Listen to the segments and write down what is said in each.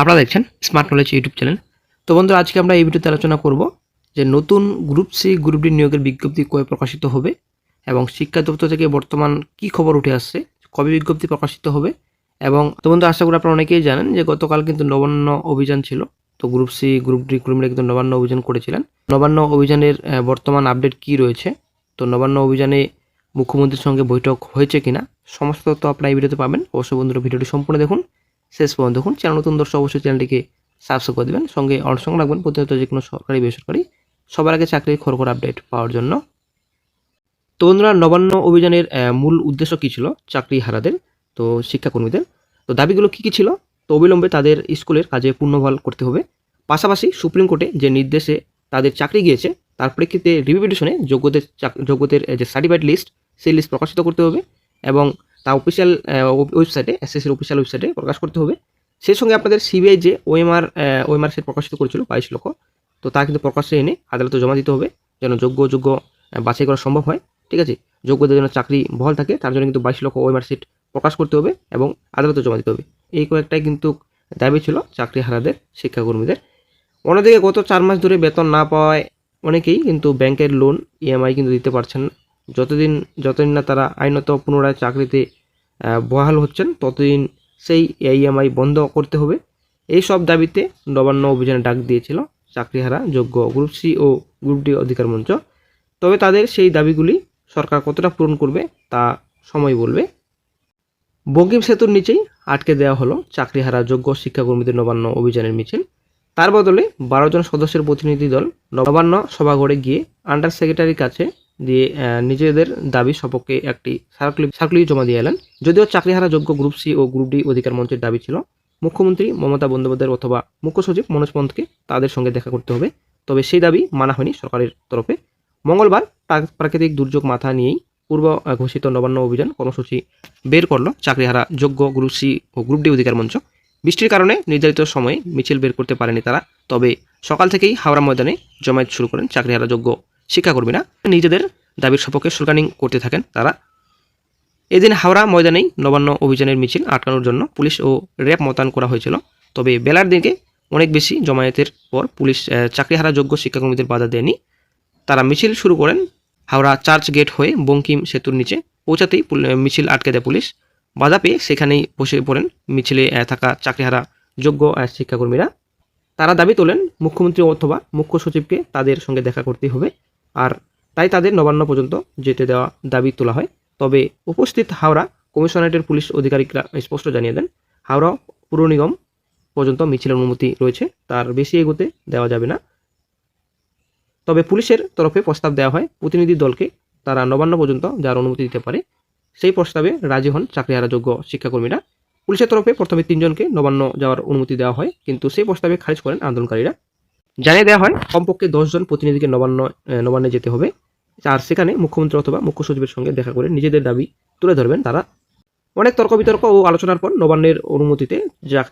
আপনারা দেখছেন smart knowledge YouTube channel. তো বন্ধুরা, আজকে আমরা এই ভিডিওতে আলোচনা করব যে নতুন গ্রুপ সি, গ্রুপ ডি নিয়োগের বিজ্ঞপ্তি কবে প্রকাশিত হবে এবং শিক্ষা দপ্তর থেকে বর্তমান কি খবর উঠে আসছে, কবে বিজ্ঞপ্তি প্রকাশিত হবে এবং তো বন্ধু আশা করি আপনারা অনেকেই জানেন যে গতকাল কিন্তু নবান্ন অভিযান ছিল। তো group C, group D, group কিন্তু নবান্ন অভিযান করেছিলেন। নবান্ন অভিযানের বর্তমান আপডেট কি রয়েছে? তো নবান্ন অভিযানে মুখ্যমন্ত্রীর সঙ্গে বৈঠক হয়েছে কিনা, সমস্ত তথ্য আপনারা এই ভিডিওতে পাবেন। অবশ্যই বন্ধুরা, ভিডিওটি সম্পূর্ণ দেখুন। শেষ পর্যন্ত দেখুন চ্যানেল নতুন দর্শক অবশ্যই চ্যানেলটিকে সাবস্ক্রাইব করে দেবেন। সঙ্গে অল সঙ্গে রাখবেন। প্রতিনিয়ত যে কোনো সরকারি, বেসরকারি, সবার আগে চাকরির খড়খড় আপডেট পাওয়ার জন্য। তো বন্ধুরা, নবান্ন অভিযানের মূল উদ্দেশ্য কী ছিল? চাকরি হারাদের, তো শিক্ষাকর্মীদের। তো দাবিগুলো কী কী ছিল? তো অবিলম্বে তাদের স্কুলের কাজে পূর্ণবহাল করতে হবে। পাশাপাশি সুপ্রিম কোর্টে যে নির্দেশে তাদের চাকরি গিয়েছে, তার প্রেক্ষিতে রিভিউ পিটিশনে যোগ্যদের যোগ্যদের যে সার্টিফাইড লিস্ট সেই লিস্ট প্রকাশিত করতে হবে। এবং তা অফিসিয়াল ওয়েবসাইটে এসএসসির অফিসিয়াল ওয়েবসাইটে প্রকাশ করতে হবে। সেই সঙ্গে আপনাদের সিবিআই যে ওএমআর ওএমআর সেট প্রকাশিত করেছিল, বাইশ লক্ষ, তো তা কিন্তু প্রকাশ্যে এনে আদালতে জমা দিতে হবে, যেন যোগ্য যোগ্য বাছাই করা সম্ভব হয়, ঠিক আছে? যোগ্যদের জন্য চাকরি বহাল থাকে, তার জন্য কিন্তু বাইশ লক্ষ ওএমআর সেট প্রকাশ করতে হবে এবং আদালতে জমা দিতে হবে। এই কয়েকটাই কিন্তু দাবি ছিল চাকরি হারাদের শিক্ষাকর্মীদের। অন্যদিকে গত চার মাস ধরে বেতন না পাওয়ায় অনেকেই কিন্তু ব্যাংকের লোন ইএমআই কিন্তু দিতে পারছেন না। যতদিন যতদিন না তারা আইনত পুনরায় চাকরিতে বহাল হচ্ছেন, ততদিন সেই ইএমআই বন্ধ করতে হবে। এই সব দাবিতে নবান্ন অভিযানে ডাক দিয়েছিল চাকরিহারা যোগ্য গ্রুপ সি ও গ্রুপ ডি অধিকার মঞ্চ। তবে তাদের সেই দাবিগুলি সরকার কতটা পূরণ করবে তা সময় বলবে। বঙ্কিম সেতুর নিচেই আটকে দেওয়া হলো চাকরিহারা যোগ্য শিক্ষাকর্মীদের নবান্ন অভিযানের মিছিল। তার বদলে বারো জন সদস্যের প্রতিনিধি দল নবান্ন সভাঘরে গিয়ে আন্ডার সেক্রেটারির কাছে দিয়ে নিজেদের দাবি সপক্ষে একটি সার্কুলি সার্কুলি জমা দিয়ে এলেন। যদিও চাকরিহারা যোগ্য গ্রুপ সি ও গ্রুপ ডি অধিকার মঞ্চের দাবি ছিল, মুখ্যমন্ত্রী মমতা বন্দ্যোপাধ্যায় অথবা মুখ্য সচিব মনোজ পন্তকে তাদের সঙ্গে দেখা করতে হবে। তবে সেই দাবি মানা হয়নি সরকারের তরফে। মঙ্গলবার প্রাকৃতিক দুর্যোগ মাথা নিয়েই পূর্ব ঘোষিত নবান্ন অভিযান কর্মসূচি বের করল চাকরিহারা যোগ্য গ্রুপ সি ও গ্রুপ ডি অধিকার মঞ্চ বৃষ্টির কারণে নির্ধারিত সময়ে মিছিল বের করতে পারেনি তারা। তবে সকাল থেকেই হাওড়া ময়দানে জমায়েত শুরু করেন চাকরিহারা যোগ্য শিক্ষাকর্মীরা নিজেদের দাবির সপক্ষে শুল্কানিং করতে থাকেন তারা। এদিন হাওড়া ময়দানেই নবান্ন অভিযানের মিছিল আটকানোর জন্য পুলিশ ও র্যাব মোতায়েন করা হয়েছিল। তবে বেলার দিকে অনেক বেশি জমায়েতের পর পুলিশ চাকরিহারা যোগ্য শিক্ষাকর্মীদের বাধা দেয়নি। তারা মিছিল শুরু করেন হাওড়া চার্চ গেট হয়ে বঙ্কিম সেতুর নিচে। পৌঁছাতেই মিছিল আটকে দেয় পুলিশ। বাধা পেয়ে সেখানেই বসে পড়েন মিছিলে থাকা চাকরিহারা যোগ্য শিক্ষাকর্মীরা। তারা দাবি তোলেন, মুখ্যমন্ত্রী অথবা মুখ্য সচিবকে তাদের সঙ্গে দেখা করতেই হবে। আর তাই তাদের নবান্ন পর্যন্ত যেতে দেওয়া দাবি তোলা হয়। তবে উপস্থিত হাওড়া কমিশনারেটের পুলিশ আধিকারিকরা স্পষ্ট জানিয়ে দেন, হাওড়া পুর নিগম পর্যন্ত মিছিলের অনুমতি রয়েছে, তার বেশি এগোতে দেওয়া যাবে না। তবে পুলিশের তরফে প্রস্তাব দেওয়া হয়, প্রতিনিধি দলকে তারা নবান্ন পর্যন্ত যার অনুমতি দিতে পারে। সেই প্রস্তাবে রাজি হন চাকরিহারা যোগ্য শিক্ষাকর্মীরা। পুলিশের তরফে প্রথমে তিনজনকে নবান্ন যাওয়ার অনুমতি দেওয়া হয়, কিন্তু সেই প্রস্তাবে খারিজ করেন আন্দোলনকারীরা। জানিয়ে দেওয়া হয়, কমপক্ষে দশজন প্রতিনিধিকে নবান্ন নবান্নে যেতে হবে। আর সেখানে মুখ্যমন্ত্রী অথবা মুখ্য সচিবের সঙ্গে দেখা করে নিজেদের দাবি তুলে ধরবেন তারা। অনেক তর্ক বিতর্ক ও আলোচনার পর নবান্নের অনুমতিতে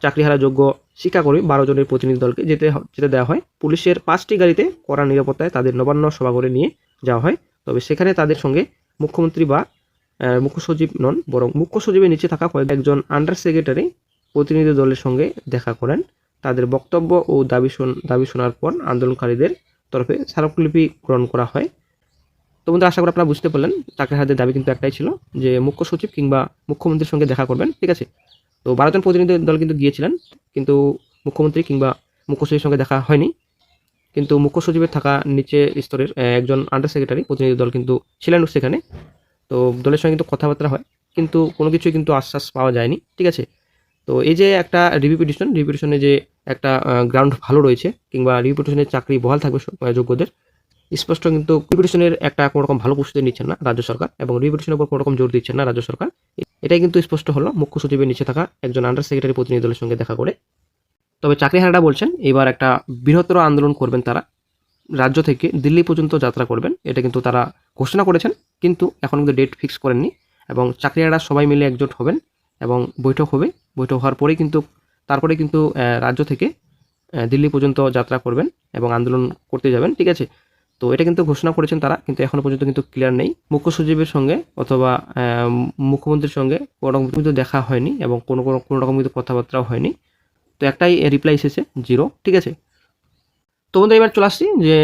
চাকরিহারা যোগ্য শিক্ষাকর্মী বারো জনের প্রতিনিধি দলকে যেতে যেতে দেওয়া হয়। পুলিশের পাঁচটি গাড়িতে কড়া নিরাপত্তায় তাদের নবান্ন সভাঘরে নিয়ে যাওয়া হয়। তবে সেখানে তাদের সঙ্গে মুখ্যমন্ত্রী বা মুখ্য সচিব নন, বরং মুখ্য সচিবের নিচে থাকা কয়েক একজন আন্ডার সেক্রেটারি প্রতিনিধি দলের সঙ্গে দেখা করেন। তাদের বক্তব্য ও দাবি দাবি শোনার পর আন্দোলনকারীদের তরফে স্মারকলিপি গ্রহণ করা হয়। তো বন্ধু আশা করি আপনারা বুঝতে পারলেন চাকরিহারদের দাবি কিন্তু একটাই ছিল যে মুখ্য সচিব কিংবা মুখ্যমন্ত্রীর সঙ্গে দেখা করবেন, ঠিক আছে? তো বারোজন প্রতিনিধি দল কিন্তু গিয়েছিলেন, কিন্তু মুখ্যমন্ত্রী কিংবা মুখ্য সচিবের সঙ্গে দেখা হয়নি। কিন্তু মুখ্য সচিবের থাকা নিচে স্তরের একজন আন্ডার সেক্রেটারি প্রতিনিধি দল কিন্তু ছিলেন সেখানে। তো দলের সঙ্গে কিন্তু কথাবার্তা হয়, কিন্তু কোনো কিছুই কিন্তু আশ্বাস পাওয়া যায়নি, ঠিক আছে? তো এই যে একটা রিভিউ পিটিশন যে একটা গ্রাউন্ড ভালো রয়েছে কিংবা রিভিপিটিশনের চাকরি বহাল থাকবে যোগ্যদের, স্পষ্ট কিন্তু রিপিটেশনের একটা কোনো রকম ভালো প্রস্তুতি নিচ্ছেন না রাজ্য সরকার এবং রিপিটেশনের উপর কোনো রকম জোর দিচ্ছেন না রাজ্য সরকার। এটাই কিন্তু স্পষ্ট হলো, মুখ্য সচিবের নিচে থাকা একজন আন্ডার সেক্রেটারি প্রতিনিধি দলের সঙ্গে দেখা করে। তবে চাকরিহারারা বলছেন, এবার একটা বৃহত্তর আন্দোলন করবেন তারা। রাজ্য থেকে দিল্লি পর্যন্ত যাত্রা করবেন, এটা কিন্তু তারা ঘোষণা করেছেন, কিন্তু এখন কিন্তু ডেট ফিক্স করেননি এবং চাকরিহারা সবাই মিলে একজোট হবেন। এবং বৈঠক হবে। বৈঠক হওয়ার পরেই কিন্তু, তারপরে কিন্তু রাজ্য থেকে দিল্লি পর্যন্ত যাত্রা করবেন এবং আন্দোলন করতে যাবেন, ঠিক আছে? তো এটা কিন্তু ঘোষণা করেছেন তারা, কিন্তু এখনও পর্যন্ত কিন্তু ক্লিয়ার নেই। মুখ্য সচিবের সঙ্গে অথবা মুখ্যমন্ত্রীর সঙ্গে কোনো রকম কিন্তু দেখা হয়নি এবং কোনো কোনো কোনো রকম কিন্তু কথাবার্তাও হয়নি। তো একটাই রিপ্লাই এসেছে জিরো ঠিক আছে? তো বন্ধুরা, এবার চলে আসছি যে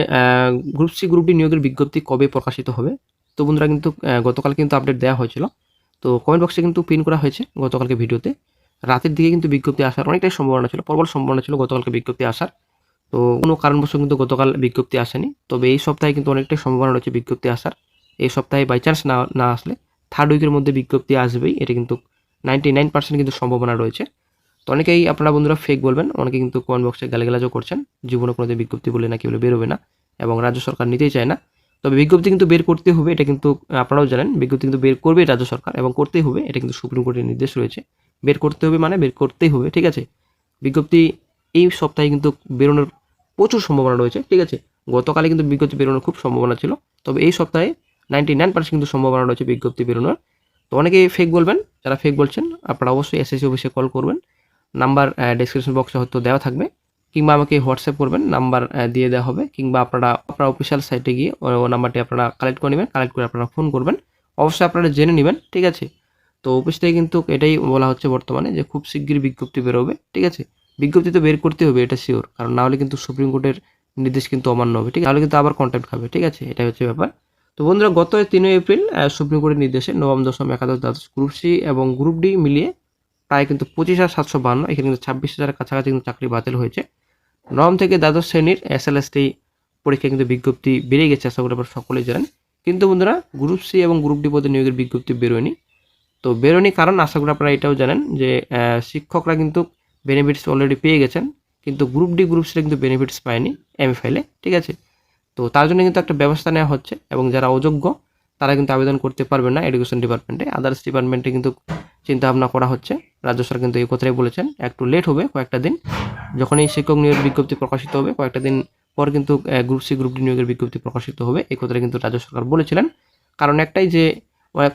গ্রুপ সি গ্রুপ ডি নিয়োগের বিজ্ঞপ্তি কবে প্রকাশিত হবে? তো বন্ধুরা কিন্তু গতকাল কিন্তু আপডেট দেওয়া হয়েছিল। তো কমেন্ট বক্সে কিন্তু পিন করা হয়েছে গতকালকে ভিডিওতে রাতের দিকে কিন্তু বিজ্ঞপ্তি আসার অনেকটাই সম্ভাবনা ছিল, প্রবল সম্ভাবনা ছিল গতকালকে বিজ্ঞপ্তি আসার। তো কোনো কারণবশত কিন্তু গতকাল বিজ্ঞপ্তি আসেনি। তবে এই সপ্তাহে কিন্তু অনেকটাই সম্ভাবনা রয়েছে বিজ্ঞপ্তি আসার। এই সপ্তাহে বাই চান্স না না আসলে থার্ড উইকের মধ্যে বিজ্ঞপ্তি আসবেই। এটা কিন্তু নাইনটি নাইন পার্সেন্ট কিন্তু সম্ভাবনা রয়েছে। তো অনেকেই আপনারা বন্ধুরা ফেক বলবেন, অনেকে কিন্তু কমেন্ট বক্সে গালাগালাজও করছেন। জীবনে কোনোদিন বিজ্ঞপ্তি বলে নাকি বলে বেরোবে না এবং রাজ্য সরকার নিতেই চায় না। তবে বিজ্ঞপ্তি কিন্তু বের করতে হবে, এটা কিন্তু আপনারাও জানেন, বিজ্ঞপ্তি কিন্তু বের করবে রাজ্য সরকার এবং করতেই হবে, এটা কিন্তু সুপ্রিম কোর্টের নির্দেশ রয়েছে। বের করতে হবে মানে বের করতেই হবে, ঠিক আছে? বিজ্ঞপ্তি এই সপ্তাহে কিন্তু বেরোনোর প্রচুর সম্ভাবনা রয়েছে, ঠিক আছে? গতকালে কিন্তু বিজ্ঞপ্তি বেরোনোর খুব সম্ভাবনা ছিল, তবে এই সপ্তাহে নাইনটি নাইন পার্সেন্ট কিন্তু সম্ভাবনা রয়েছে বিজ্ঞপ্তি বেরোনোর। তো অনেকেই ফেক বলবেন, যারা ফেক বলছেন, আপনারা অবশ্যই এসএসসি অফিসে কল করবেন। নাম্বার ডিসক্রিপশন বক্সে হয়তো দেওয়া থাকবে। কিংবা আমাকে হোয়াটসঅ্যাপ করবেন, নাম্বার দিয়ে দেওয়া হবে, কিংবা আপনারা আপনার অফিসিয়াল সাইটে গিয়ে ও নাম্বারটি আপনারা কালেক্ট করে নেবেন কালেক্ট করে আপনারা ফোন করবেন। অবশ্যই আপনারা জেনে নেবেন, ঠিক আছে? তো অফিস থেকে কিন্তু এটাই বলা হচ্ছে বর্তমানে যে খুব শিগগির বিজ্ঞপ্তি বেরোবে, ঠিক আছে? বিজ্ঞপ্তি তো বের করতে হবে, এটা শিওর কারণ নাহলে কিন্তু সুপ্রিম কোর্টের নির্দেশ কিন্তু অমান্য হবে, ঠিক আছে? তাহলে কিন্তু আবার কন্ট্যাক্ট খাবে, ঠিক আছে? এটাই হচ্ছে ব্যাপার। তো বন্ধুরা, গত তিনই এপ্রিল সুপ্রিম কোর্টের নির্দেশে নবম দশম একাদশ দ্বাদশ গ্রুপ সি এবং গ্রুপ ডি মিলিয়ে প্রায় কিন্তু পঁচিশ হাজার সাতশো বান্ন, এখানে কিন্তু ছাব্বিশ হাজারের কাছাকাছি কিন্তু চাকরি বাতিল হয়েছে। নবম থেকে দ্বাদশ শ্রেণির এস এল এস টি পরীক্ষা কিন্তু বিজ্ঞপ্তি বেড়ে গেছে, আশা করি আপনারা সকলেই জানেন। কিন্তু বন্ধুরা গ্রুপ সি এবং গ্রুপ ডি পদে নিয়োগের বিজ্ঞপ্তি বেরোয়নি। তো বেরোয়নি কারণ, আশা করি আপনারা এটাও জানেন যে শিক্ষকরা কিন্তু বেনিফিটস অলরেডি পেয়ে গেছেন, কিন্তু গ্রুপ ডি গ্রুপ সিটা কিন্তু বেনিফিটস পায়নি এম ফাইলে ঠিক আছে? তো তার জন্য কিন্তু একটা ব্যবস্থা নেওয়া হচ্ছে এবং যারা অযোগ্য, তারা কিন্তু আবেদন করতে পারবে না এডুকেশন ডিপার্টমেন্টে আদার্স ডিপার্টমেন্টে কিন্তু চিন্তা ভাবনা করা হচ্ছে। রাজ্য সরকার কিন্তু এই কথাই বলেছেন, একটু লেট হবে কয়েকটা দিন। যখন এই শিক্ষক নিয়োগের বিজ্ঞপ্তি প্রকাশিত হবে, কয়েকটা দিন পর কিন্তু গ্রুপ সি গ্রুপ ডি নিয়োগের বিজ্ঞপ্তি প্রকাশিত হবে। এই কথাটা কিন্তু রাজ্য সরকার বলেছিলেন। কারণ একটাই যে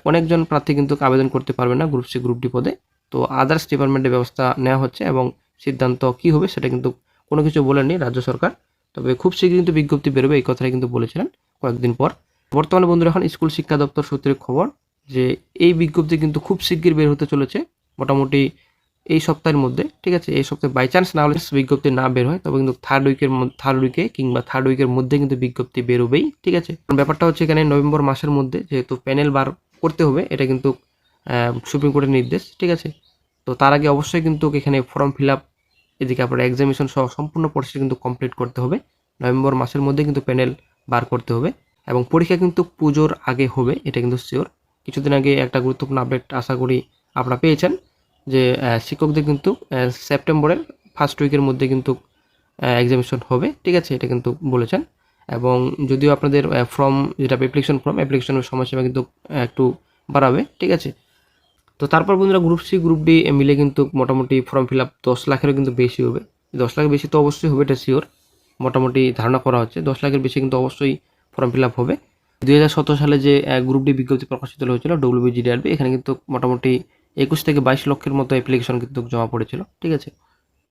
অনেকজন প্রার্থী কিন্তু আবেদন করতে পারবে না গ্রুপ সি গ্রুপ ডি পদে। তো আদার্স ডিপার্টমেন্টের ব্যবস্থা নেওয়া হচ্ছে এবং সিদ্ধান্ত কি হবে সেটা কিন্তু কোনো কিছু বলেননি রাজ্য সরকার। তবে খুব শীঘ্রই কিন্তু বিজ্ঞপ্তি বেরোবে, এই কথাটা কিন্তু বলেছিলেন কয়েকদিন পর। বর্তমানে বন্ধুরা, এখন স্কুল শিক্ষা দপ্তর সূত্রে খবর যে এই বিজ্ঞপ্তি কিন্তু খুব শিগগির বের হতে চলেছে মোটামুটি এই সপ্তাহের মধ্যে, ঠিক আছে? এই সপ্তাহে বাই চান্স না হলে বিজ্ঞপ্তি না বের হয়, তবে কিন্তু থার্ড উইকের থার্ড উইকে কিংবা থার্ড উইকের মধ্যে কিন্তু বিজ্ঞপ্তি বেরোবেই, ঠিক আছে? ব্যাপারটা হচ্ছে এখানে নভেম্বর মাসের মধ্যে যেহেতু প্যানেল বার করতে হবে, এটা কিন্তু সুপ্রিম কোর্টের নির্দেশ, ঠিক আছে? তো তার আগে অবশ্যই কিন্তু এখানে ফর্ম ফিল আপ এদিকে আপনার এক্সামিনেশন সহ সম্পূর্ণ প্রসেস কিন্তু কমপ্লিট করতে হবে। নভেম্বর মাসের মধ্যে কিন্তু প্যানেল বার করতে হবে এবং পরীক্ষা কিন্তু পুজোর আগে হবে, এটা কিন্তু শিওর কিছুদিন আগে একটা গুরুত্বপূর্ণ আপডেট আশা করি আপনারা পেয়েছেন যে শিক্ষকদের কিন্তু সেপ্টেম্বরের ফার্স্ট উইকের মধ্যে কিন্তু এক্সামিনেশন হবে। ঠিক আছে, এটা কিন্তু বলেছেন। এবং যদিও আপনাদের ফর্ম যেটা অ্যাপ্লিকেশন ফর্ম অ্যাপ্লিকেশনের সময়সীমা কিন্তু একটু বাড়াবে। ঠিক আছে? তো তারপর বন্ধুরা গ্রুপ সি গ্রুপ ডি মিলে কিন্তু মোটামুটি ফর্ম ফিল আপ দশ লাখেরও কিন্তু বেশি হবে। দশ লাখ বেশি তো অবশ্যই হবে, এটা শিওর মোটামুটি ধারণা করা হচ্ছে। দশ লাখের বেশি কিন্তু অবশ্যই ফর্ম ফিল আপ হবে। সতেরো সালে যে গ্রুপ ডি বিজ্ঞপ্তি প্রকাশিত হয়েছিল ডব্লিউবিজিডিআরবি এখানে কিন্তু মোটামুটি একুশ থেকে বাইশ লক্ষের মতো অ্যাপ্লিকেশন কিন্তু জমা পড়েছিল, ঠিক আছে?